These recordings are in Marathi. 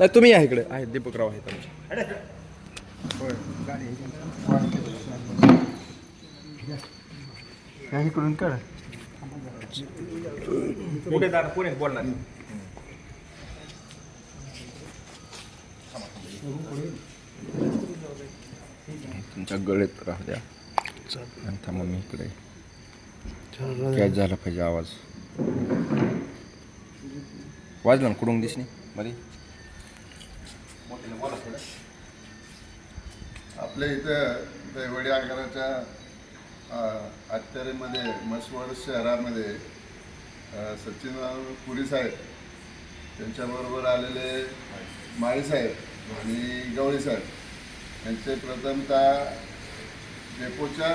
नाही तुम्ही या इकडे. आहेत दीपकराव आहेत आमचे. इकडून कर. पुढे दादा पुढे बोलणार. तुमच्या गळेत राहू द्या. आणि थांबा मी इकडे. कॅच झाला पाहिजे आवाज. वाजला ना कुठून दिसणे मध्ये आपल्या इथं दैवडी आगाराच्या अत्यारेमध्ये मसवड शहरामध्ये सचिन पुरी साहेब त्यांच्याबरोबर आलेले माळी साहेब आणि गवळी साहेब यांचे प्रथमतः डेपोच्या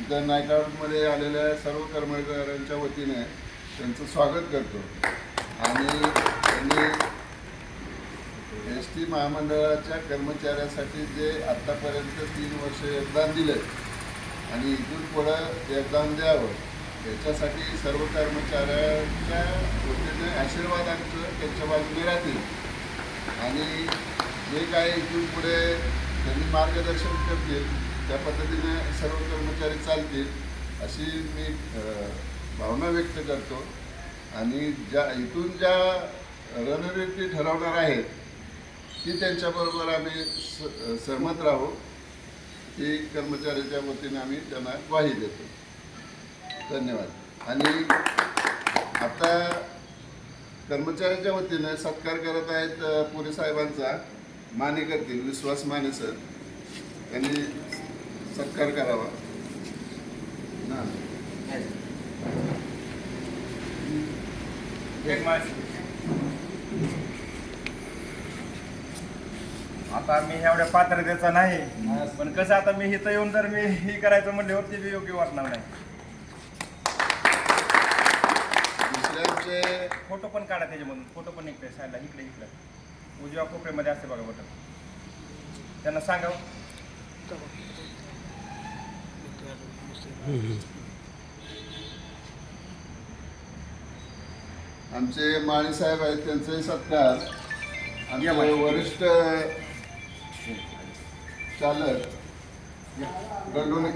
इथं नायकामध्ये आलेल्या सर्व कर्मचाऱ्यांच्या वतीने त्यांचं स्वागत करतो. आणि त्यांनी एस टी महामंडळाच्या कर्मचाऱ्यासाठी जे आत्तापर्यंत तीन वर्ष योगदान दिलं आणि इथून पुढं योगदान द्यावं याच्यासाठी सर्व कर्मचाऱ्यांच्या वतीने आशीर्वादांचं त्यांच्या बाजूने राहतील. आणि जे काही इथून पुढे त्यांनी मार्गदर्शन करतील त्या पद्धतीने सर्व कर्मचारी चालतील अशी मी भावना व्यक्त करतो. आणि ज्या इथून ज्या रणनीती ठरवणार आहेत ती त्यांच्याबरोबर आम्ही स सहमत राहू की कर्मचाऱ्याच्या वतीने आम्ही त्यांना ग्वाही देतो. धन्यवाद. आणि आता कर्मचाऱ्याच्या वतीनं सत्कार करत आहेत अ, पुरी साहेबांचा. माने करतील विश्वास माने सर. त्यांनी सत्कार करावा. ना. आता मी एवढ्या पात्रतेचा नाही. पण कसं आता मी इथं येऊन जर मी हे करायचं म्हणल्यावर ते बी योग्य वाटणार नाही. दुसऱ्यांचे फोटो पण काढा त्याच्यामधून. फोटो पण निघते साईडला इकडे इकडे. उजव्या कोपऱ्यामध्ये असते बघा बटन त्यांना सांगावं आमचे माळी साहेब आहेत त्यांचाही सत्कार. आमचे वरिष्ठ चालक गंडोने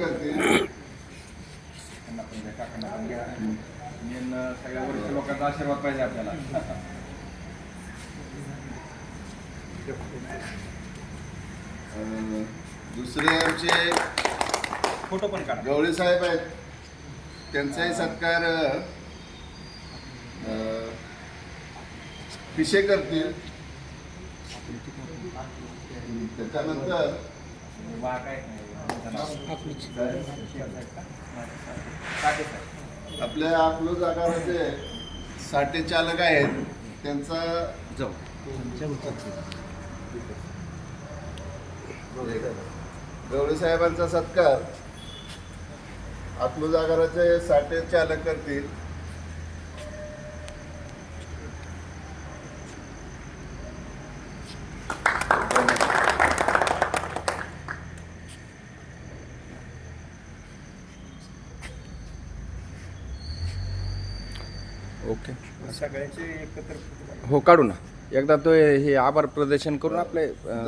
मेन सगळ्या वरिष्ठ लोकांचा आशीर्वाद पाहिजे आपल्याला दुसरे आमचे फोटो पण काढा गवळी साहेब आहेत त्यांचाही सत्कार पिशे करतील त्याच्यानंतर आपल्या अकलूज आगाराचे साठे चालक आहेत त्यांचा जाऊ. गवळी साहेबांचा सत्कार अकलूज आगाराचे साठे चालक करतील. ओके सगळ्यांचे एकत्र. हो काढू ना एकदा तो हे आभार प्रदर्शन करून आपले अं.